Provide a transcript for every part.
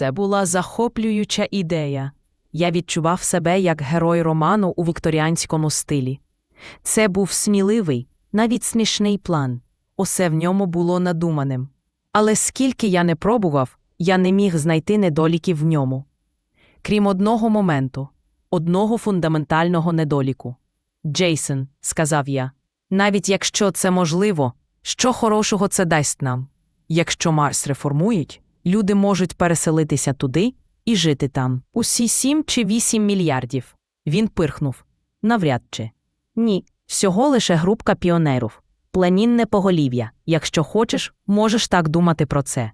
Це була захоплююча ідея. Я відчував себе як герой роману у вікторіанському стилі. Це був сміливий, навіть смішний план. Усе в ньому було надуманим. Але скільки я не пробував, я не міг знайти недоліків в ньому. Крім одного моменту, одного фундаментального недоліку. Джейсон, сказав я, навіть якщо це можливо, що хорошого це дасть нам? Якщо Марс реформують, люди можуть переселитися туди і жити там. Усі сім чи вісім мільярдів. Він пирхнув. Навряд чи. Ні, всього лише групка піонерів. Племінне поголів'я. Якщо хочеш, можеш так думати про це.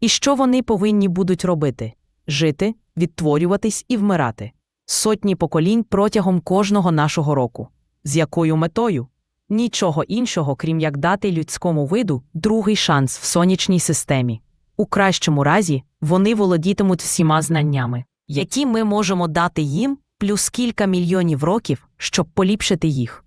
І що вони повинні будуть робити? Жити, відтворюватись і вмирати. Сотні поколінь протягом кожного нашого року. З якою метою? Нічого іншого, крім як дати людському виду другий шанс в сонячній системі. У кращому разі вони володітимуть всіма знаннями, які ми можемо дати їм плюс кілька мільйонів років, щоб поліпшити їх.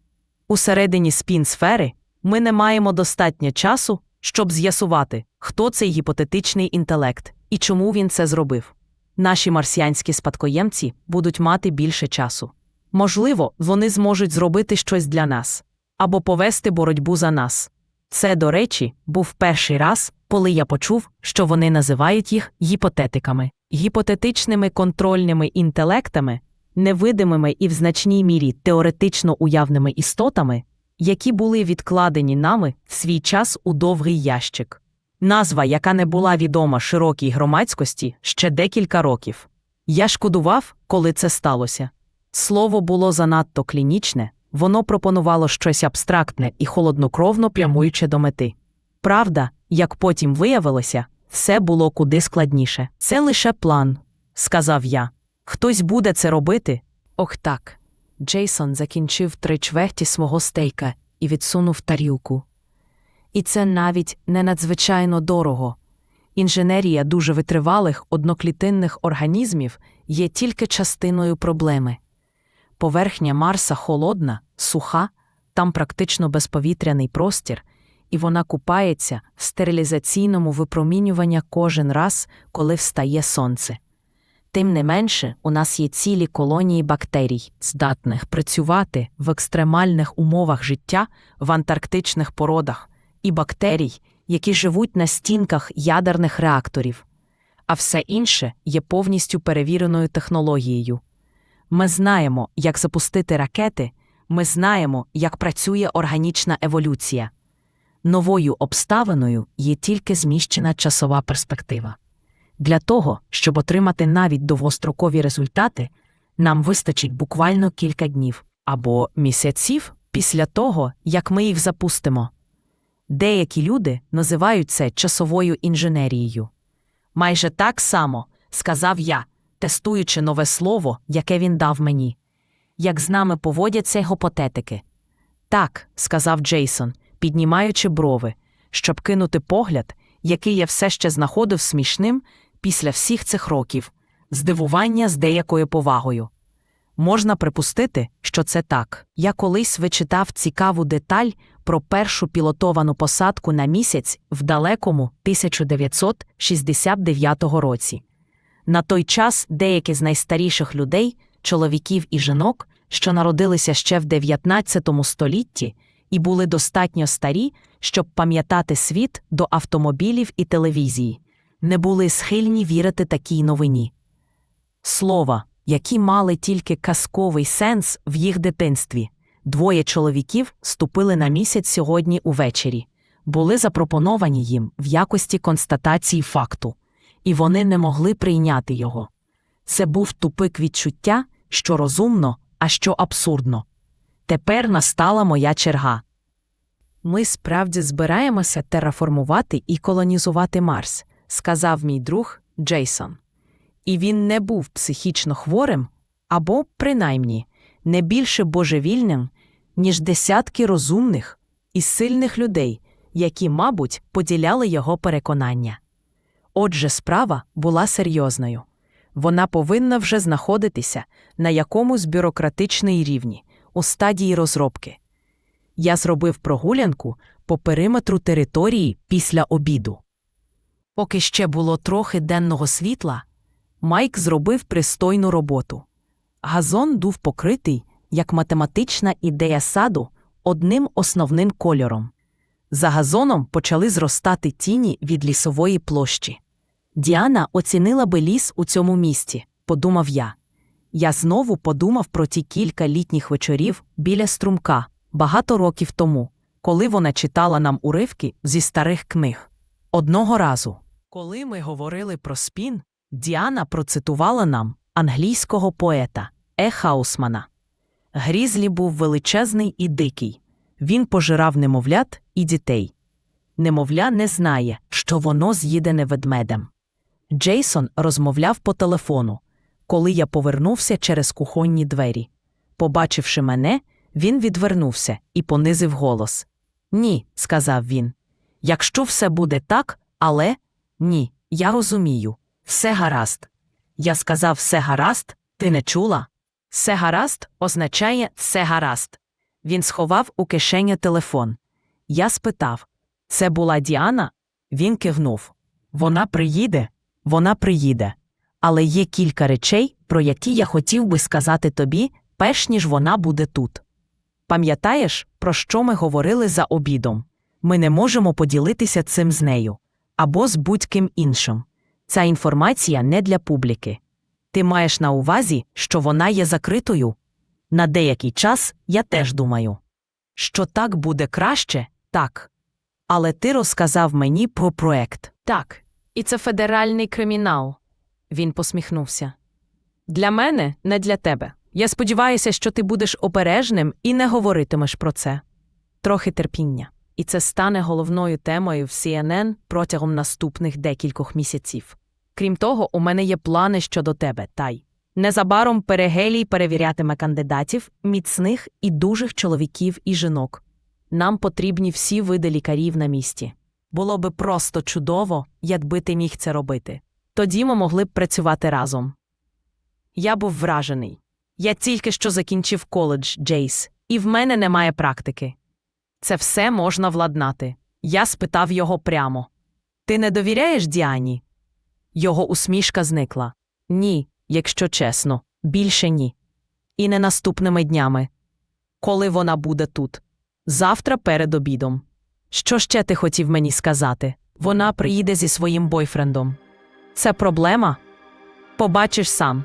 Усередині спін-сфери ми не маємо достатньо часу, щоб з'ясувати, хто цей гіпотетичний інтелект і чому він це зробив. Наші марсіанські спадкоємці будуть мати більше часу. Можливо, вони зможуть зробити щось для нас або повести боротьбу за нас. Це, до речі, був перший раз, коли я почув, що вони називають їх гіпотетиками, гіпотетичними контрольними інтелектами, невидимими і в значній мірі теоретично уявними істотами, які були відкладені нами в свій час у довгий ящик. Назва, яка не була відома широкій громадськості ще декілька років. Я шкодував, коли це сталося. Слово було занадто клінічне, воно пропонувало щось абстрактне і холоднокровно прямуюче до мети. Правда, як потім виявилося, все було куди складніше. Це лише план, сказав я. Хтось буде це робити? Ох так. Джейсон закінчив три чверті свого стейка і відсунув тарілку. І це навіть не надзвичайно дорого. Інженерія дуже витривалих одноклітинних організмів є тільки частиною проблеми. Поверхня Марса холодна, суха, там практично безповітряний простір, і вона купається в стерилізаційному випромінюванні кожен раз, коли встає сонце. Тим не менше, у нас є цілі колонії бактерій, здатних працювати в екстремальних умовах життя в антарктичних породах, і бактерій, які живуть на стінках ядерних реакторів. А все інше є повністю перевіреною технологією. Ми знаємо, як запустити ракети, ми знаємо, як працює органічна еволюція. Новою обставиною є тільки зміщена часова перспектива. Для того, щоб отримати навіть довгострокові результати, нам вистачить буквально кілька днів або місяців після того, як ми їх запустимо. Деякі люди називають це часовою інженерією. Майже так само, сказав я, тестуючи нове слово, яке він дав мені. Як з нами поводяться гопотетики. Так, сказав Джейсон, піднімаючи брови, щоб кинути погляд, який я все ще знаходив смішним після всіх цих років, здивування з деякою повагою. Можна припустити, що це так. Я колись вичитав цікаву деталь про першу пілотовану посадку на місяць в далекому 1969 році. На той час деякі з найстаріших людей, чоловіків і жінок, що народилися ще в 19 столітті і були достатньо старі, щоб пам'ятати світ до автомобілів і телевізії, не були схильні вірити такій новині. Слова, які мали тільки казковий сенс в їх дитинстві. Двоє чоловіків ступили на місяць сьогодні увечері, були запропоновані їм в якості констатації факту, і вони не могли прийняти його. Це був тупик відчуття, що розумно, а що абсурдно. Тепер настала моя черга. Ми справді збираємося тераформувати і колонізувати Марс, сказав мій друг Джейсон. І він не був психічно хворим або, принаймні, не більше божевільним, ніж десятки розумних і сильних людей, які, мабуть, поділяли його переконання. Отже, справа була серйозною. Вона повинна вже знаходитися на якомусь бюрократичній рівні, у стадії розробки. Я зробив прогулянку по периметру території після обіду. Поки ще було трохи денного світла, Майк зробив пристойну роботу. Газон був покритий, як математична ідея саду, одним основним кольором. За газоном почали зростати тіні від лісової площі. Діана оцінила би ліс у цьому місті, подумав я. Я знову подумав про ті кілька літніх вечорів біля струмка багато років тому, коли вона читала нам уривки зі старих книг. Одного разу, коли ми говорили про спін, Діана процитувала нам англійського поета Е. Хаусмана. Грізлі був величезний і дикий. Він пожирав немовлят і дітей. Немовля не знає, що воно з'їдене ведмедем. Джейсон розмовляв по телефону, коли я повернувся через кухонні двері. Побачивши мене, він відвернувся і понизив голос. Ні, сказав він. Якщо все буде так, але ні, я розумію. Все гаразд. Я сказав все гаразд, ти не чула? Все гаразд означає все гаразд. Він сховав у кишеню телефон. Я спитав це була Діана? Він кивнув. Вона приїде, вона приїде. Але є кілька речей, про які я хотів би сказати тобі, перш ніж вона буде тут. Пам'ятаєш, про що ми говорили за обідом? Ми не можемо поділитися цим з нею або з будь-ким іншим. Ця інформація не для публіки. Ти маєш на увазі, що вона є закритою? На деякий час я теж думаю, що так буде краще, так. Але ти розказав мені про проект. Так, і це федеральний кримінал. Він посміхнувся. Для мене, не для тебе. Я сподіваюся, що ти будеш обережним і не говоритимеш про це. Трохи терпіння. І це стане головною темою в CNN протягом наступних декількох місяців. Крім того, у мене є плани щодо тебе, Тай. Незабаром перегелій перевірятиме кандидатів, міцних і дужих чоловіків і жінок. Нам потрібні всі види лікарів на місці. Було би просто чудово, якби ти міг це робити. Тоді ми могли б працювати разом. Я був вражений. Я тільки що закінчив коледж, Джейс, і в мене немає практики. Це все можна владнати. Я спитав його прямо. Ти не довіряєш Діані? Його усмішка зникла. Ні, якщо чесно, більше ні. І не наступними днями. Коли вона буде тут? Завтра перед обідом. Що ще ти хотів мені сказати? Вона приїде зі своїм бойфрендом. Це проблема? Побачиш сам.